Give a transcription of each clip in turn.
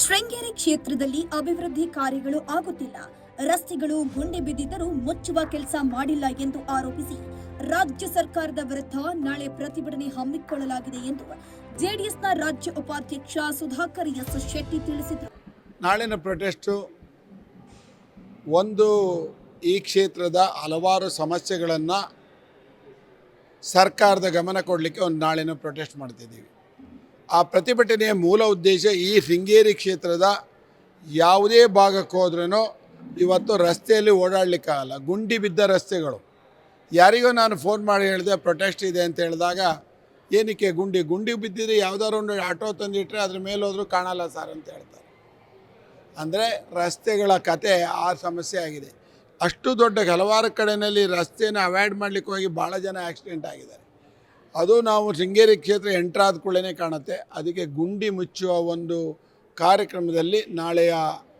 ಶೃಂಗೇರಿ ಕ್ಷೇತ್ರದಲ್ಲಿ ಅಭಿವೃದ್ಧಿ ಕಾರ್ಯಗಳು ಆಗುತ್ತಿಲ್ಲ. ರಸ್ತೆಗಳು ಗುಂಡಿ ಬಿದ್ದಿದ್ದರೂ ಮುಚ್ಚುವ ಕೆಲಸ ಮಾಡಿಲ್ಲ ಎಂದು ಆರೋಪಿಸಿ ರಾಜ್ಯ ಸರ್ಕಾರದ ವಿರುದ್ಧ ನಾಳೆ ಪ್ರತಿಭಟನೆ ಹಮ್ಮಿಕೊಳ್ಳಲಾಗಿದೆ ಎಂದು ಜೆಡಿಎಸ್ನ ರಾಜ್ಯ ಉಪಾಧ್ಯಕ್ಷ ಸುಧಾಕರ್ ಎಸ್ ಶೆಟ್ಟಿ ತಿಳಿಸಿದರು. ನಾಳಿನ ಪ್ರೊಟೆಸ್ಟು ಒಂದು ಈ ಕ್ಷೇತ್ರದ ಹಲವಾರು ಸಮಸ್ಯೆಗಳನ್ನು ಸರ್ಕಾರದ ಗಮನ ಕೊಡಲಿಕ್ಕೆ ಒಂದು ನಾಳಿನ ಪ್ರೊಟೆಸ್ಟ್ ಮಾಡ್ತಿದ್ದೀವಿ. ಆ ಪ್ರತಿಭಟನೆಯ ಮೂಲ ಉದ್ದೇಶ ಈ ಶೃಂಗೇರಿ ಕ್ಷೇತ್ರದ ಯಾವುದೇ ಭಾಗಕ್ಕೆ ಹೋದ್ರೂ ಇವತ್ತು ರಸ್ತೆಯಲ್ಲಿ ಓಡಾಡಲಿಕ್ಕಾಗಲ್ಲ. ಗುಂಡಿ ಬಿದ್ದ ರಸ್ತೆಗಳು. ಯಾರಿಗೋ ನಾನು ಫೋನ್ ಮಾಡಿ ಹೇಳಿದೆ, ಪ್ರೊಟೆಸ್ಟ್ ಇದೆ ಅಂತ ಹೇಳಿದಾಗ, ಏನಕ್ಕೆ ಗುಂಡಿ? ಗುಂಡಿ ಬಿದ್ದಿದ್ರೆ ಯಾವುದಾದ್ರು ಒಂದು ಆಟೋ ತಂದಿಟ್ಟರೆ ಅದ್ರ ಮೇಲೆ ಹೋದ್ರೂ ಕಾಣಲ್ಲ ಸರ್ ಅಂತ ಹೇಳ್ತಾರೆ. ಅಂದರೆ ರಸ್ತೆಗಳ ಕತೆ ಆ ಸಮಸ್ಯೆ ಆಗಿದೆ. ಅಷ್ಟು ದೊಡ್ಡ ಹಲವಾರು ಕಡೆಯಲ್ಲಿ ರಸ್ತೆನ ಅವಾಯ್ಡ್ ಮಾಡಲಿಕ್ಕೆ ಹೋಗಿ ಭಾಳ ಜನ ಆಕ್ಸಿಡೆಂಟ್ ಆಗಿದ್ದಾರೆ. ಅದು ನಾವು ಶೃಂಗೇರಿ ಕ್ಷೇತ್ರ ಎಂಟ್ರಾದ ಕೂಡಲೇ ಕಾಣುತ್ತೆ. ಅದಕ್ಕೆ ಗುಂಡಿ ಮುಚ್ಚುವ ಒಂದು ಕಾರ್ಯಕ್ರಮದಲ್ಲಿ ನಾಳೆಯ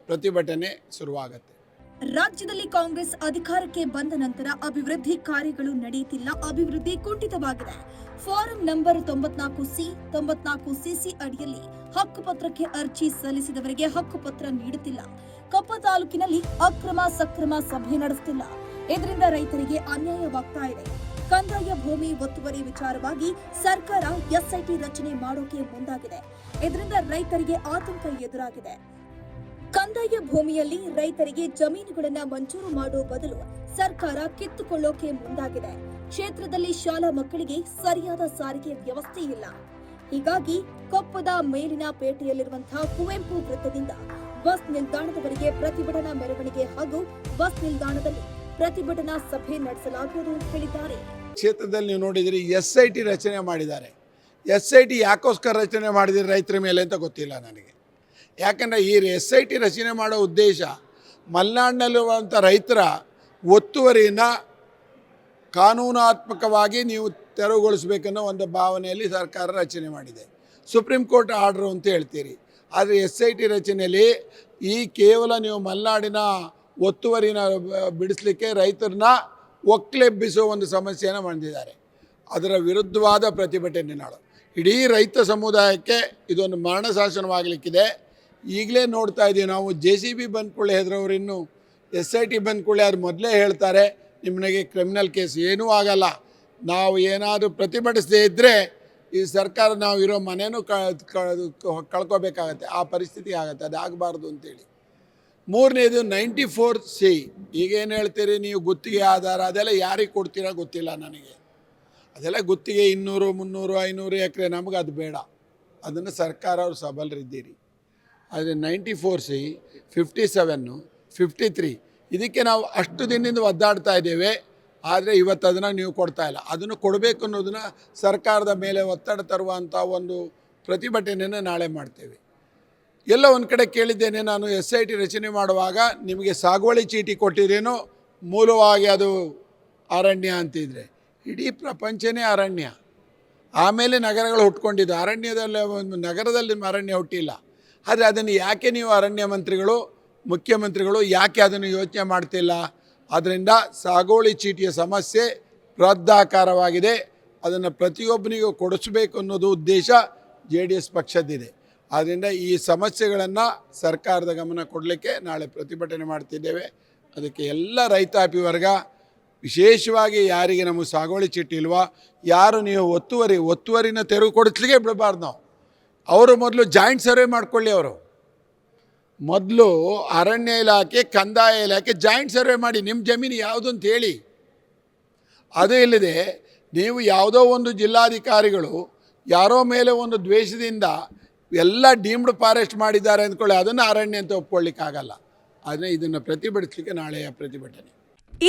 ಪ್ರತಿಭಟನೆ ಶುರುವಾಗುತ್ತೆ. ರಾಜ್ಯದಲ್ಲಿ ಕಾಂಗ್ರೆಸ್ ಅಧಿಕಾರಕ್ಕೆ ಬಂದ ನಂತರ ಅಭಿವೃದ್ಧಿ ಕಾರ್ಯಗಳು ನಡೆಯುತ್ತಿಲ್ಲ, ಅಭಿವೃದ್ಧಿ ಕುಂಠಿತವಾಗಿದೆ. ಫಾರಂ ನಂಬರ್ ತೊಂಬತ್ನಾಲ್ಕು ಸಿ, ತೊಂಬತ್ನಾಲ್ಕು ಸಿಸಿ ಅಡಿಯಲ್ಲಿ ಹಕ್ಕುಪತ್ರಕ್ಕೆ ಅರ್ಜಿ ಸಲ್ಲಿಸಿದವರಿಗೆ ಹಕ್ಕುಪತ್ರ ನೀಡುತ್ತಿಲ್ಲ. ಕೊಪ್ಪ ತಾಲೂಕಿನಲ್ಲಿ ಅಕ್ರಮ ಸಕ್ರಮ ಸಭೆ ನಡೆಸುತ್ತಿಲ್ಲ. ಇದರಿಂದ ರೈತರಿಗೆ ಅನ್ಯಾಯವಾಗ್ತಾ ಇದೆ. ಕಂದಾಯ ಭೂಮಿ ಒತ್ತುವರಿ ವಿಚಾರವಾಗಿ ಸರ್ಕಾರ ಎಸ್ಐಟಿ ರಚನೆ ಮಾಡೋಕೆ ಮುಂದಾಗಿದೆ. ಇದರಿಂದ ರೈತರಿಗೆ ಆತಂಕ ಎದುರಾಗಿದೆ. ಕಂದಾಯ ಭೂಮಿಯಲ್ಲಿ ರೈತರಿಗೆ ಜಮೀನುಗಳನ್ನ ಮಂಜೂರು ಮಾಡುವ ಬದಲು ಸರ್ಕಾರ ಕಿತ್ತುಕೊಳ್ಳೋಕೆ ಮುಂದಾಗಿದೆ. ಕ್ಷೇತ್ರದಲ್ಲಿ ಶಾಲಾ ಮಕ್ಕಳಿಗೆ ಸರಿಯಾದ ಸಾರಿಗೆ ವ್ಯವಸ್ಥೆ ಇಲ್ಲ. ಹೀಗಾಗಿ ಕೊಪ್ಪದ ಮೇಲಿನ ಪೇಟೆಯಲ್ಲಿರುವಂತಹ ಕುವೆಂಪು ವೃತ್ತದಿಂದ ಬಸ್ ನಿಲ್ದಾಣದವರೆಗೆ ಪ್ರತಿಭಟನಾ ಮೆರವಣಿಗೆ ಹಾಗೂ ಬಸ್ ನಿಲ್ದಾಣದಲ್ಲಿ ಪ್ರತಿಭಟನಾ ಸಭೆ ನಡೆಸಲಾಗುವುದು ಹೇಳಿದ್ದಾರೆ. ಕ್ಷೇತ್ರದಲ್ಲಿ ನೀವು ನೋಡಿದಿರಿ, ಎಸ್ ಐ ಟಿ ರಚನೆ ಮಾಡಿದ್ದಾರೆ. ಎಸ್ ಐ ಟಿ ಯಾಕೋಸ್ಕರ ರಚನೆ ಮಾಡಿದ್ರಿ ರೈತರ ಮೇಲೆ ಅಂತ ಗೊತ್ತಿಲ್ಲ ನನಗೆ. ಯಾಕಂದರೆ ಈ ಎಸ್ ಐ ಟಿ ರಚನೆ ಮಾಡೋ ಉದ್ದೇಶ ಮಲೆನಾಡಿನಲ್ಲಿರುವಂಥ ರೈತರ ಒತ್ತುವರಿನ ಕಾನೂನಾತ್ಮಕವಾಗಿ ನೀವು ತೆರವುಗೊಳಿಸಬೇಕನ್ನೋ ಒಂದು ಭಾವನೆಯಲ್ಲಿ ಸರ್ಕಾರ ರಚನೆ ಮಾಡಿದೆ. ಸುಪ್ರೀಂ ಕೋರ್ಟ್ ಆರ್ಡ್ರು ಅಂತ ಹೇಳ್ತೀರಿ. ಆದರೆ ಎಸ್ ಐ ಟಿ ರಚನೆಯಲ್ಲಿ ಈ ಕೇವಲ ನೀವು ಮಲೆನಾಡಿನ ಒತ್ತುವರಿನ ಬಿಡಿಸಲಿಕ್ಕೆ ರೈತರನ್ನ ಒಕ್ಲೆಬ್ಬಿಸುವ ಒಂದು ಸಮಸ್ಯೆಯನ್ನು ಮಾಡಿದ್ದಾರೆ ಅದರ ವಿರುದ್ಧವಾದ ಪ್ರತಿಭಟನೆ ನಾಳು ಇಡೀ ರೈತ ಸಮುದಾಯಕ್ಕೆ ಇದೊಂದು ಮರಣ ಶಾಸನವಾಗಲಿಕ್ಕಿದೆ ಈಗಲೇ ನೋಡ್ತಾ ಇದ್ದೀವಿ ನಾವು, ಜೆ ಸಿ ಬಿ ಬಂದ್ಕೊಳ್ಳೆ ಹೆದರವ್ರು ಇನ್ನು, ಎಸ್ ಐ ಟಿ ಬಂದ್ಕೊಳ್ಳೆ ಅವ್ರು ಮೊದಲೇ ಹೇಳ್ತಾರೆ ನಿಮ್ಮನೆಗೆ ಕ್ರಿಮಿನಲ್ ಕೇಸ್ ಏನೂ ಆಗಲ್ಲ. ನಾವು ಏನಾದರೂ ಪ್ರತಿಭಟಿಸದೇ ಇದ್ದರೆ ಈ ಸರ್ಕಾರ ನಾವು ಇರೋ ಮನೇನೂ ಕಳ್ಕೋಬೇಕಾಗತ್ತೆ. ಆ ಪರಿಸ್ಥಿತಿ ಆಗುತ್ತೆ. ಅದು ಆಗಬಾರ್ದು ಅಂತೇಳಿ. ಮೂರನೇದು ನೈಂಟಿ ಫೋರ್ ಸಿ ಈಗೇನು ಹೇಳ್ತೀರಿ ನೀವು ಗುತ್ತಿಗೆ ಆಧಾರ, ಅದೆಲ್ಲ ಯಾರಿಗೆ ಕೊಡ್ತೀರಾ ಗೊತ್ತಿಲ್ಲ ನನಗೆ. ಅದೆಲ್ಲ ಗುತ್ತಿಗೆ ಇನ್ನೂರು, ಮುನ್ನೂರು, ಐನೂರು ಎಕರೆ, ನಮಗೆ ಅದು ಬೇಡ. ಅದನ್ನು ಸರ್ಕಾರ ಅವರು ಸಬಲರಿದ್ದೀರಿ. ಆದರೆ ninety four C fifty seven fifty three ಇದಕ್ಕೆ ನಾವು ಅಷ್ಟು ದಿನದಿಂದ ಒದ್ದಾಡ್ತಾ ಇದ್ದೇವೆ. ಆದರೆ ಇವತ್ತು ಅದನ್ನು ನೀವು ಕೊಡ್ತಾ ಇಲ್ಲ. ಅದನ್ನು ಕೊಡಬೇಕು ಅನ್ನೋದನ್ನ ಸರ್ಕಾರದ ಮೇಲೆ ಒತ್ತಡ ತರುವಂಥ ಒಂದು ಪ್ರತಿಭಟನೆಯನ್ನು ನಾಳೆ ಮಾಡ್ತೇವೆ. ಎಲ್ಲ ಒಂದು ಕಡೆ ಕೇಳಿದ್ದೇನೆ, ನಾನು ಎಸ್ ಐ ಟಿ ರಚನೆ ಮಾಡುವಾಗ ನಿಮಗೆ ಸಾಗುವಳಿ ಚೀಟಿ ಕೊಟ್ಟಿರೇನೋ, ಮೂಲವಾಗಿ ಅದು ಅರಣ್ಯ ಅಂತಿದ್ರೆ. ಇಡೀ ಪ್ರಪಂಚನೇ ಅರಣ್ಯ. ಆಮೇಲೆ ನಗರಗಳು ಹುಟ್ಕೊಂಡಿದ್ದು. ಅರಣ್ಯದಲ್ಲಿ ಒಂದು ನಗರದಲ್ಲಿ ಅರಣ್ಯ ಹುಟ್ಟಿಲ್ಲ. ಆದರೆ ಅದನ್ನು ಯಾಕೆ ನೀವು ಅರಣ್ಯ ಮಂತ್ರಿಗಳು, ಮುಖ್ಯಮಂತ್ರಿಗಳು ಯಾಕೆ ಅದನ್ನು ಯೋಚನೆ ಮಾಡ್ತಿಲ್ಲ? ಅದರಿಂದ ಸಾಗುವಳಿ ಚೀಟಿಯ ಸಮಸ್ಯೆ ಬೃಹದಾಕಾರವಾಗಿದೆ ಅದನ್ನು ಪ್ರತಿಯೊಬ್ಬನಿಗೂ ಕೊಡಿಸಬೇಕು ಅನ್ನೋದು ಉದ್ದೇಶ ಜೆ ಡಿ ಎಸ್ ಪಕ್ಷದ್ದಿದೆ. ಆದ್ದರಿಂದ ಈ ಸಮಸ್ಯೆಗಳನ್ನು ಸರ್ಕಾರದ ಗಮನ ಕೊಡಲಿಕ್ಕೆ ನಾಳೆ ಪ್ರತಿಭಟನೆ ಮಾಡ್ತಿದ್ದೇವೆ. ಅದಕ್ಕೆ ಎಲ್ಲ ರೈತಾಪಿ ವರ್ಗ, ವಿಶೇಷವಾಗಿ ಯಾರಿಗೆ ನಮಗೆ ಸಾಗುವಳಿ ಚೀಟಿ ಇಲ್ವಾ, ಯಾರು ನೀವು ಒತ್ತುವರಿ, ಒತ್ತುವರಿನ ತೆರವು ಕೊಡಿಸ್ಲಿಕ್ಕೆ ಬಿಡಬಾರ್ದು ನಾವು. ಅವರು ಮೊದಲು ಜಾಯಿಂಟ್ ಸರ್ವೆ ಮಾಡಿಕೊಳ್ಳಿ ಅವರು. ಮೊದಲು ಅರಣ್ಯ ಇಲಾಖೆ, ಕಂದಾಯ ಇಲಾಖೆ ಜಾಯಿಂಟ್ ಸರ್ವೆ ಮಾಡಿ ನಿಮ್ಮ ಜಮೀನು ಯಾವುದು ಅಂತ ಹೇಳಿ. ಅದು ಇಲ್ಲದೆ ನೀವು ಯಾವುದೋ ಒಂದು ಜಿಲ್ಲಾಧಿಕಾರಿಗಳು, ಯಾರೋ ಮೇಲೆ ಒಂದು ದ್ವೇಷದಿಂದ ಎಲ್ಲ ಡೀಮ್ಡ್ ಫಾರೆಸ್ಟ್ ಮಾಡಿದ್ದಾರೆ ಅಂದ್ಕೊಳ್ಳಿ, ಅದನ್ನು ಅರಣ್ಯ ಅಂತ ಒಪ್ಕೊಳ್ಳಿಕ್ಕಾಗಲ್ಲ. ಆದರೆ ಇದನ್ನು ಪ್ರತಿಭಟಿಸಲಿಕ್ಕೆ ನಾಳೆಯ ಪ್ರತಿಭಟನೆ.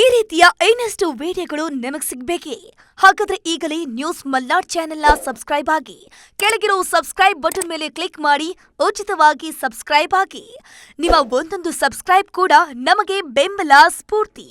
ಈ ರೀತಿಯ ಇನ್ನಷ್ಟು ವಿಡಿಯೋಗಳು ನಿಮಗೆ ಸಿಗಬೇಕೇ? ಹಾಗಾದ್ರೆ ಈಗಲೇ ನ್ಯೂಸ್ ಮಲ್ನಾಡ್ ಚಾನೆಲ್ನ ಸಬ್ಸ್ಕ್ರೈಬ್ ಆಗಿ, ಕೆಳಗಿರೋ ಸಬ್ಸ್ಕ್ರೈಬ್ ಬಟನ್ ಮೇಲೆ ಕ್ಲಿಕ್ ಮಾಡಿ, ಉಚಿತವಾಗಿ ಸಬ್ಸ್ಕ್ರೈಬ್ ಆಗಿ. ನಿಮ್ಮ ಒಂದೊಂದು ಸಬ್ಸ್ಕ್ರೈಬ್ ಕೂಡ ನಮಗೆ ಬೆಂಬಲ ಸ್ಫೂರ್ತಿ.